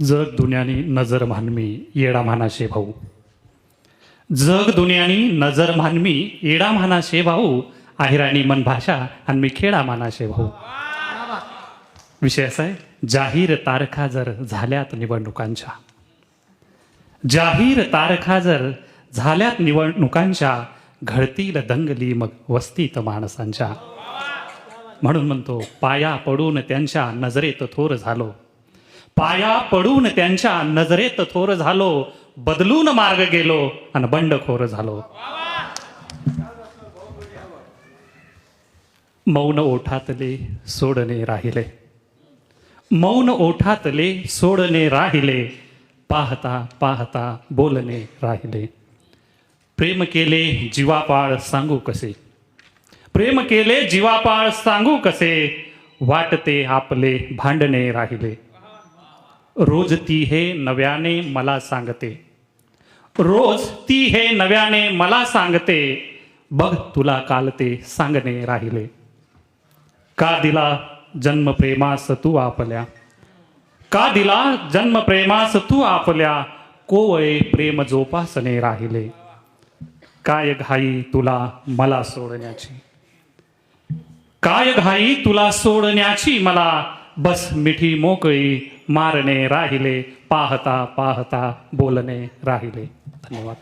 जग दुनियानी नजर मानमी येडा म्हणाशे भाऊ. जग दुनियानी नजर मानमी येडा म्हणाशे भाऊ. आहिराणी मन भाषा आणि मी खेळा मानाशे भाऊ. विषय असा आहे जाहीर तारखा जर झाल्यात निवडणुकांच्या. जाहीर तारखा जर झाल्यात निवडणुकांच्या घडतील दंगली मग वस्तीत माणसांच्या. म्हणून म्हणतो पाया पडून त्यांच्या नजरेत थोर झालो. पाया पडून त्यांच्या नजरेत थोर झालो बदलून मार्ग गेलो आणि बंडखोर झालो. मौन ओठातले सोडणे राहिले. मौन ओठातले सोडणे राहिले पाहता पाहता बोलणे राहिले. प्रेम केले जीवापाळ सांगू कसे? प्रेम केले जीवापाळ सांगू कसे? वाटते आपले भांडणे राहिले. रोज ती हे नव्याने मला सांगते. रोज ती हे नव्याने मला सांगते. बघ तुला काल ते सांगणे राहिले. का दिला जन्म प्रेमास तू आपल्या? का दिला जन्म प्रेमास तू आपल्या? कोवळे प्रेम जोपासने राहिले. काय घाई तुला मला सोडण्याची? काय घाई तुला सोडण्याची मला? बस मिठी मोकळी मारणे राहिले पाहता पाहता बोलणे राहिले. धन्यवाद.